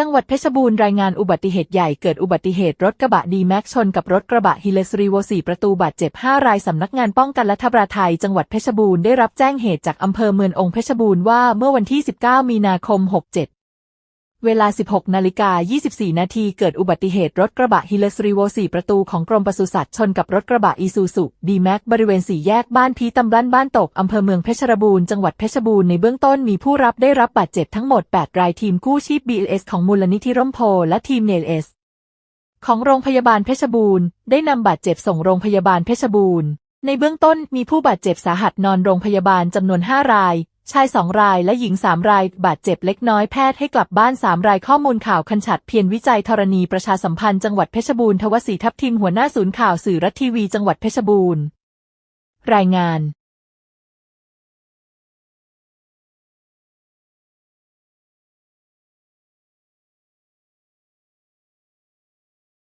จังหวัดเพชรบูรณ์รายงานอุบัติเหตุใหญ่เกิดอุบัติเหตุรถกระบะดีแม็กชนกับรถกระบะฮิเลสรีโวสี่ประตูบาดเจ็บ 5 รายสำนักงานป้องกันและทบราไทยจังหวัดเพชรบูรณ์ได้รับแจ้งเหตุจากอำเภอเมืององเพชรบูรณ์ว่าเมื่อวันที่ 19 มีนาคม 67 เวลา 16 นาฬิกา 24 นาที เกิดอุบัติเหตุรถกระบะฮิเลสรีโว4ประตูของกรมปศุสัตว์ชนกับรถกระบะอีซูซุดีแม็กบริเวณสี่แยกบ้านพีตำบลบ้านตก อำเภอเมืองเพชรบูรณ์ จังหวัดเพชรบูรณ์ ในเบื้องต้นมีผู้รับได้รับบาดเจ็บทั้งหมด 8 รายทีมกู้ชีพ BLS ของมูลนิธิร่มโพและทีมเนลเอสของโรงพยาบาลเพชรบูรณ์ ได้นำบาดเจ็บส่งโรงพยาบาลเพชรบูรณ์ในเบื้องต้นมีผู้บาดเจ็บสาหัสนอนโรงพยาบาลจำนวน 5 ราย ชายสองรายและหญิงสามรายบาดเจ็บเล็กน้อยแพทย์ให้กลับบ้านสามรายข้อมูลข่าวคันฉัดเพียรวิจัยธรณีประชาสัมพันธ์จังหวัดเพชรบูรณ์ทวสีทัพทิมหัวหน้าศูนย์ข่าวสื่อรัฐทีวีจังหวัดเพชรบูรณ์ รายงาน